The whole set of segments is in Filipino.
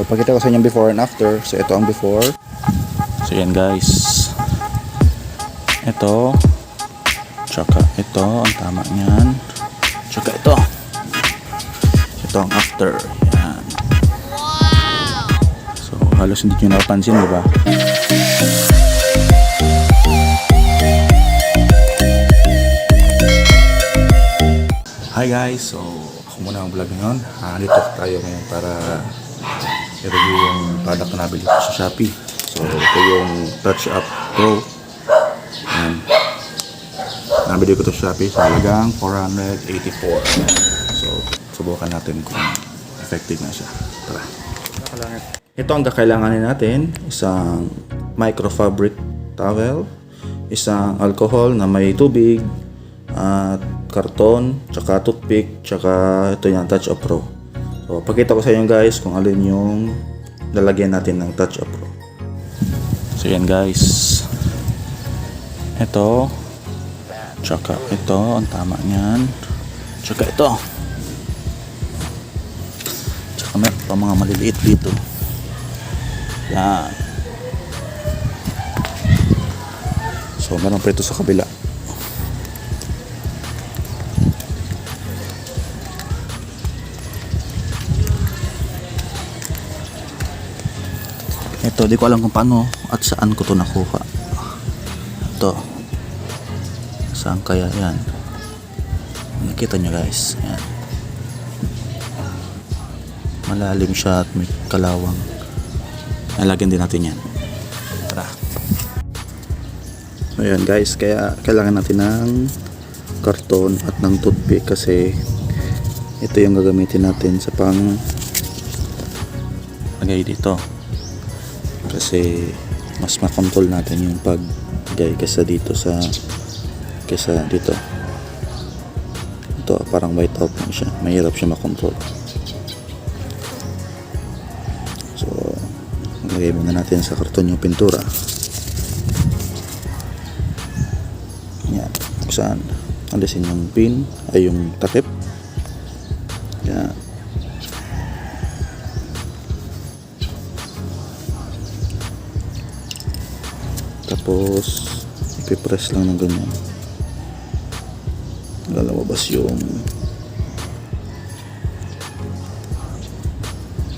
So, pakita ko sa inyo before and after. So, ito ang before. So, yan guys. Ito. Tsaka ito. Ang tama niyan. Tsaka ito. Ito ang after. Yan. So, halos hindi nyo napapansin, di ba? Hi guys, so ako muna ang vlog ngayon. Ah, dito tayo ngayon para i-review yung product na nabili ko sa Shopee. So ito yung Touch Up Pro. Ayan. Nabili ko to sa Shopee sa halagang 484. So subukan natin kung effective na siya. Tara. Ito ang kakailanganin natin. Isang microfabric towel, isang alcohol na may tubig, at karton, tsaka toothpick, tsaka ito yung Touch Up Pro. So, pakita ko sa inyo guys kung alin yung lalagyan natin ng Touch Up. So, yan guys. Ito, tsaka ito, ang tama niyan. Tsaka ito. Tsaka meron pa mga maliliit dito. Yan. So, meron pa ito sa kabila. Ito, di ko alam kung paano at saan ko to nakuha. Ito. Saan kaya yan? Nakita nyo guys. Yan. Malalim siya at may kalawang. Nalagyan din natin yan. Tara. So guys, kaya kailangan natin ng karton at ng toothpick kasi ito yung gagamitin natin sa pang lagay dito kasi mas makontrol natin yung paggay kaysa dito sa kaysa dito. Ito parang white out lang siya. Mahirap siya makontrol. So lagay muna natin sa karton yung pintura. Yan. Saan alisin yung pin ay yung takip. Yan tapos ipipress lang ng ganyan. Lalabas yung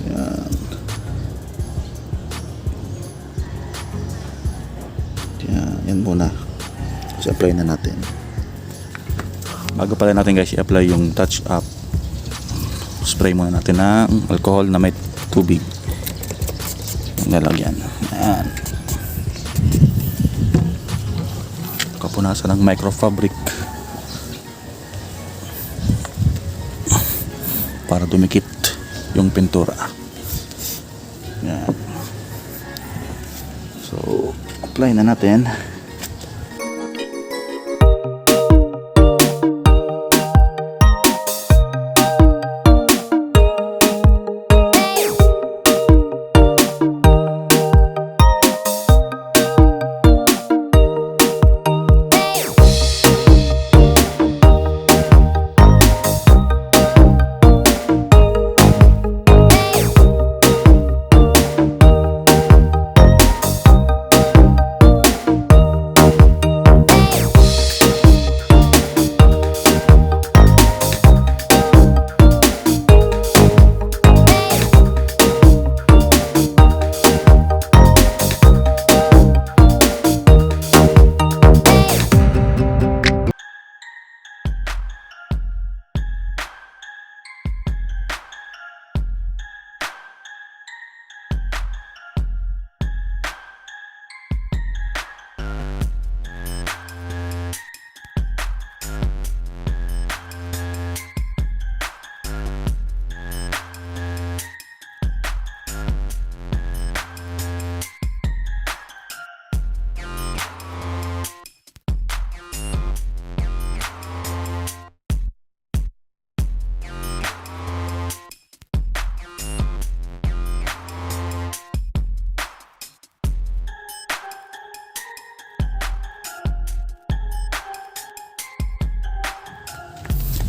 yan. Yan yan muna. Kasi apply na natin. Bago pala natin guys i-apply yung touch up spray muna natin ng alcohol na may tubig. Nalagyan yan kapunasan ng microfabric. Para dumikit yung pintura. Yan. So apply na natin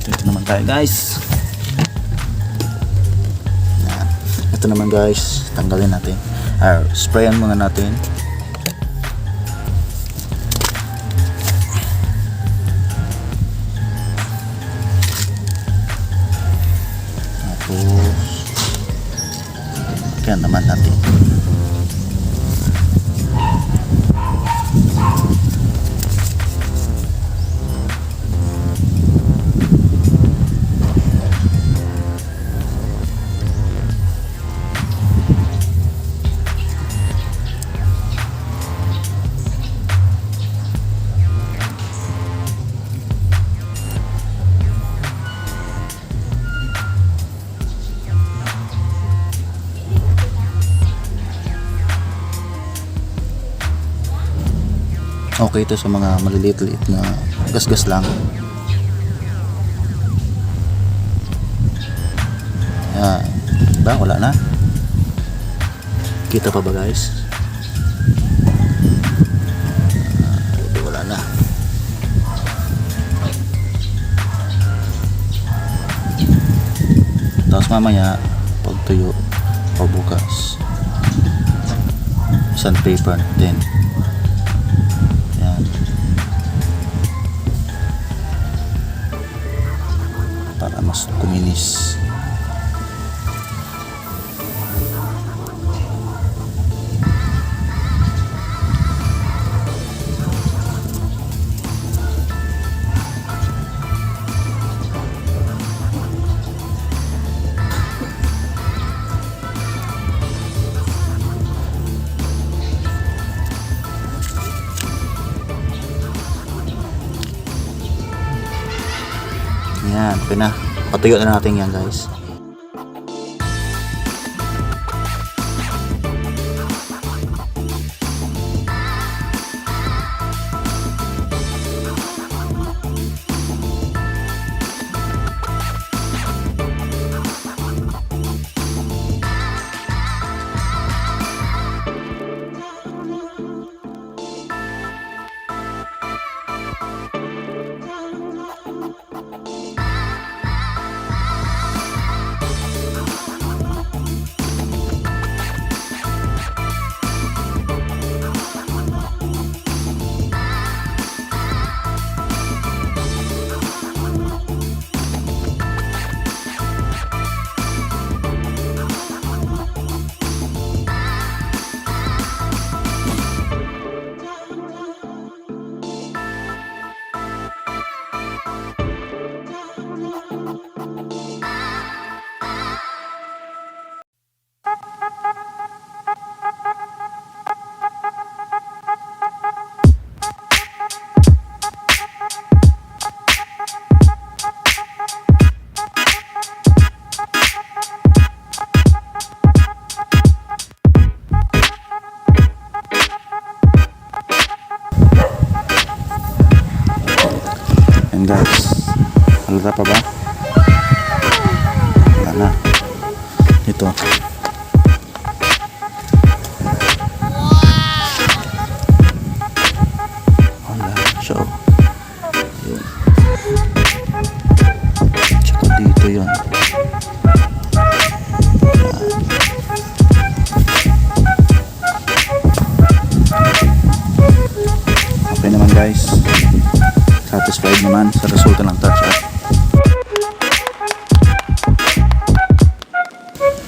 Dito naman tayo guys. Yan. Ito ito naman guys, tanggalin natin. Ah, sprayan muna natin. Tapos, kaya naman natin. Okay ito sa mga maliliit-liit na gasgas lang. Yan. Ba, wala na. Kita pa ba guys? Ah, wala na. Tapos mamaya, pag tuyo, pagbukas, sandpaper natin. Para mas kuminis. Yan, okay. Patuyo na natin yan guys. Ito. Wala siya. oh. Yun. Tsaka dito yun. Okay naman guys satisfied naman sa resulta ng touch up.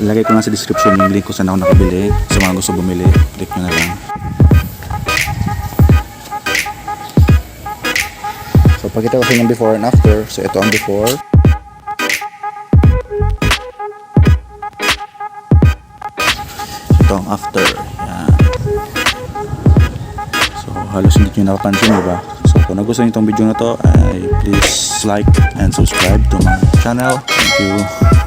Ilagay ko lang sa description yung link ko saan ako nakabili. Sa mga gusto bumili, click nyo na lang. So, pakita ko sa inyo before and after. So, ito ang before. Ito ang after. Yan. So, halos hindi nyo napapansin, di ba? So, kung nagustuhan nyo itong video na to, ay please like and subscribe to my channel. Thank you.